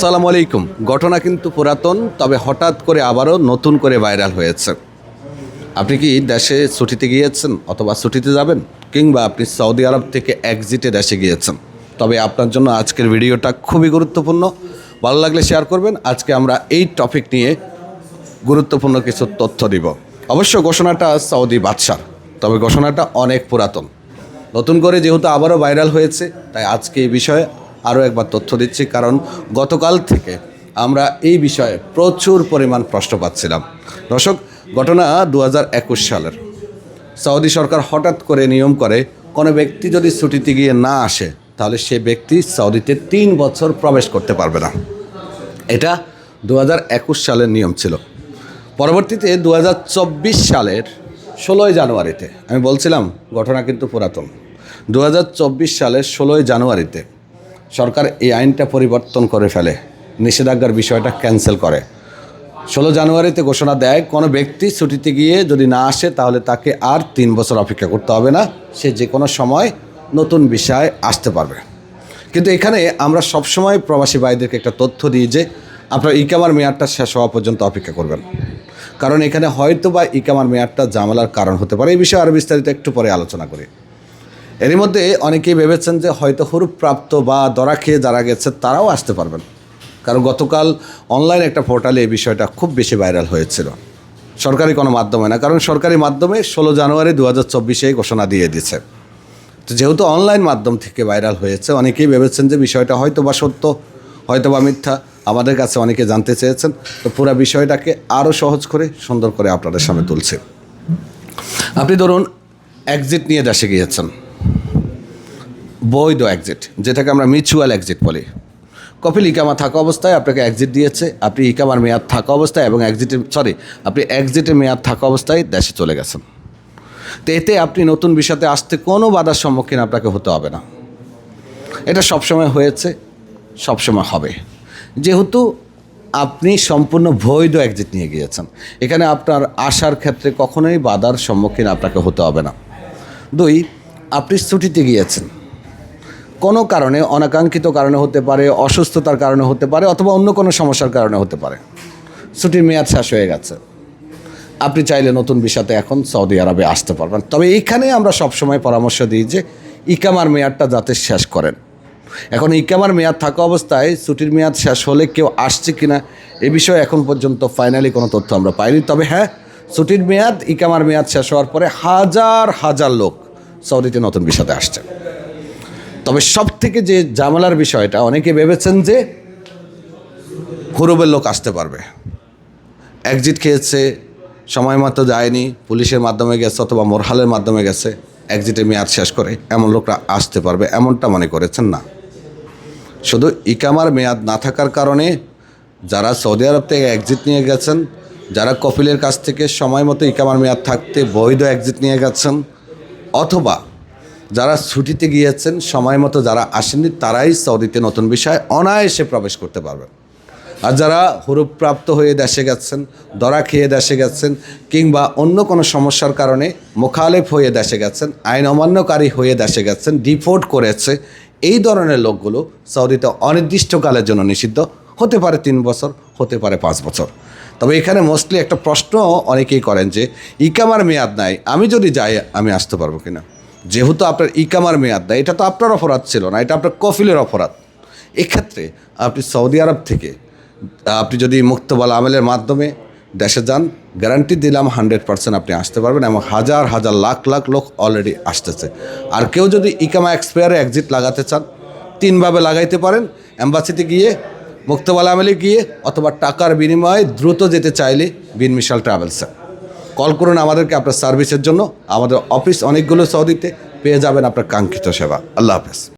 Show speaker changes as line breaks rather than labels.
আসসালামু আলাইকুম। ঘটনা কিন্তু পুরাতন, তবে হঠাৎ করে আবারও নতুন করে ভাইরাল হয়েছে। আপনি কি দেশে ছুটিতে গিয়েছেন অথবা ছুটিতে যাবেন? কিংবা আপনি সৌদি আরব থেকে এক্সিটে দেশে গিয়েছেন? তবে আপনার জন্য আজকের ভিডিওটা খুবই গুরুত্বপূর্ণ। ভালো লাগলে শেয়ার করবেন। আজকে আমরা এই টপিক নিয়ে গুরুত্বপূর্ণ কিছু তথ্য দিব। অবশ্য ঘোষণাটা সৌদি বাদশার, তবে ঘোষণাটা অনেক পুরাতন। নতুন করে যেহেতু আবারও ভাইরাল হয়েছে, তাই আজকে এই বিষয়ে আরও একবার তথ্য দিচ্ছি, কারণ গতকাল থেকে আমরা এই বিষয়ে প্রচুর পরিমাণ প্রশ্ন পাচ্ছিলাম। দর্শক, ঘটনা দু হাজার একুশ সালের। সৌদি সরকার হঠাৎ করে নিয়ম করে, কোনো ব্যক্তি যদি ছুটিতে গিয়ে না আসে, তাহলে সে ব্যক্তি সৌদিতে তিন বছর প্রবেশ করতে পারবে না। এটা দু হাজার একুশ সালের নিয়ম ছিল। পরবর্তীতে দু হাজার চব্বিশ সালের ষোলোই জানুয়ারিতে, আমি বলছিলাম, ঘটনা কিন্তু পুরাতন। দু হাজার চব্বিশ সালের ষোলোই জানুয়ারিতে সরকার এই আইনটা পরিবর্তন করে ফেলে, নিষেধাজ্ঞার বিষয়টা ক্যান্সেল করে। ষোলো জানুয়ারিতে ঘোষণা দেয়, কোনো ব্যক্তি ছুটিতে গিয়ে যদি না আসে, তাহলে তাকে আর তিন বছর অপেক্ষা করতে হবে না, সে যে কোনো সময় নতুন বিষয়ে আসতে পারবে। কিন্তু এখানে আমরা সবসময় প্রবাসী ভাইদেরকে একটা তথ্য দিই যে, আপনার ইকামার মেয়াদটা শেষ হওয়া পর্যন্ত অপেক্ষা করবেন। কারণ এখানে হয়তো বা ইকামার মেয়াদটা জামালার কারণ হতে পারে, এই বিষয়ে আরও বিস্তারিত একটু পরে আলোচনা করি। এরই মধ্যে অনেকেই ভেবেছেন যে হয়তো হরুপ্রাপ্ত বা দরা খেয়ে যারা গেছে, তারাও আসতে পারবেন। কারণ গতকাল অনলাইন একটা পোর্টালে এই বিষয়টা খুব বেশি ভাইরাল হয়েছিল। সরকারি কোনো মাধ্যমে না, কারণ সরকারি মাধ্যমে ষোলো জানুয়ারি দু হাজার চব্বিশে ঘোষণা দিয়ে দিচ্ছে তো যেহেতু অনলাইন মাধ্যম থেকে ভাইরাল হয়েছে, অনেকেই ভেবেছেন যে বিষয়টা হয়তো বা সত্য, হয়তো বা মিথ্যা, আমাদের কাছে অনেকে জানতে চেয়েছেন। তো পুরো বিষয়টাকে আরও সহজ করে, সুন্দর করে আপনাদের সামনে তুলছে। আপনি ধরুন এক্সিট নিয়ে দেশে গিয়েছেন। বৈধ এক্সিট যেটাকে আমরা মিউচুয়াল এক্সিট বলি। কপিল ইকামা থাকা অবস্থায় আপনাকে এক্সিট দিয়েছে, আপনি ইকামার মেয়াদ থাকা অবস্থায় এবং এক্সিটের সরি আপনি এক্সিটের মেয়াদ থাকা অবস্থায় দেশে চলে গেছেন। তো এতে আপনি নতুন বিষয়তে আসতে কোনো বাধার সম্মুখীন আপনাকে হতে হবে না। এটা সবসময় হয়েছে, সবসময় হবে। যেহেতু আপনি সম্পূর্ণ বৈধ এক্সিট নিয়ে গিয়েছেন, এখানে আপনার আসার ক্ষেত্রে কখনোই বাধার সম্মুখীন আপনাকে হতে হবে না। দুই, আপনি ছুটিতে গিয়েছেন। কোনো কারণে, অনাকাঙ্ক্ষিত কারণে হতে পারে, অসুস্থতার কারণে হতে পারে, অথবা অন্য কোনো সমস্যার কারণে হতে পারে। ছুটির মেয়াদ শেষ হয়ে গেছে। আপনি চাইলে নতুন বিষয়তে এখন সৌদি আরবে আসতে পারবেন। তবে এইখানে আমরা সবসময় পরামর্শ দিই যে, ইকামার মেয়াদটা যাতে শেষ করেন। এখন ইকামার মেয়াদ থাকা অবস্থায় ছুটির মেয়াদ শেষ হলে কেউ আসছে কি না এ বিষয়ে এখন পর্যন্ত ফাইনালি কোনো তথ্য আমরা পাইনি। তবে হ্যাঁ ছুটির মেয়াদ, ইকামার মেয়াদ শেষ হওয়ার পরে হাজার হাজার লোক সৌদিতে নতুন বিষয়তে আসছে। তবে সব থেকে যে জামালার বিষয়টা, অনেকে ভেবেছেন যে হুরুবের লোক আসতে পারবে। একজিট খেয়েছে, সময় মতো যায়নি, পুলিশের মাধ্যমে গেছে অথবা মোরহালের মাধ্যমে গেছে এক্সিটের মেয়াদ শেষ করে এমন লোকরা আসতে পারবে এমনটা মনে করেছেন না। শুধু ইকামার মেয়াদ না থাকার কারণে যারা সৌদি আরব থেকে একজিট নিয়ে গেছেন, যারা কপিলের কাছ থেকে সময় মতো ইকামার মেয়াদ থাকতে বৈধ একজিট নিয়ে গেছেন, অথবা যারা ছুটিতে গিয়েছেন, সময় মতো যারা আসেননি, তারাই সৌদিতে নতুন বিষয় অনায়াসে প্রবেশ করতে পারবেন। আর যারা হুরুপ্রাপ্ত হয়ে দেশে গেছেন দরা খেয়ে দেশে গেছেন, কিংবা অন্য কোনো সমস্যার কারণে মোখালেফ হয়ে দেশে গেছেন, আইন অমান্যকারী হয়ে দেশে গেছেন ডিফোর্ট করেছে, এই ধরনের লোকগুলো সৌদিতে অনির্দিষ্টকালের জন্য নিষিদ্ধ। হতে পারে তিন বছর, হতে পারে পাঁচ বছর। তবে এখানে মোস্টলি একটা প্রশ্ন অনেকেই করেন যে, ইকামার মেয়াদ নাই, আমি যদি যাই, আমি আসতে পারব কিনা? যেহেতু আপনার ইকামার মেয়াদ নাই এটা তো আপনার অপরাধ ছিল না, এটা আপনার কফিলের অপরাধ। এক্ষেত্রে আপনি সৌদি আরব থেকে, আপনি যদি মুক্তবাল আমেলের মাধ্যমে দেশে যান গ্যারান্টি দিলাম হান্ড্রেড পার্সেন্ট আপনি আসতে পারবেন এবং হাজার হাজার লাখ লাখ লোক অলরেডি আসতেছে। আর কেউ যদি ইকামা এক্সপায়ারে এক্সিট লাগাতে চান, তিনভাবে লাগাইতে পারেন অ্যাম্বাসিতে গিয়ে, মুক্তবাল আমেলে গিয়ে, অথবা টাকার বিনিময়ে দ্রুত যেতে চাইলে বিন মিশাল ট্রাভেলসে কল করুন আমাদেরকে আপনার সার্ভিসের জন্য। আমাদের অফিস অনেকগুলো সৌদিতে পেয়ে যাবেন আপনার কাঙ্ক্ষিত সেবা। আল্লাহ হাফেজ।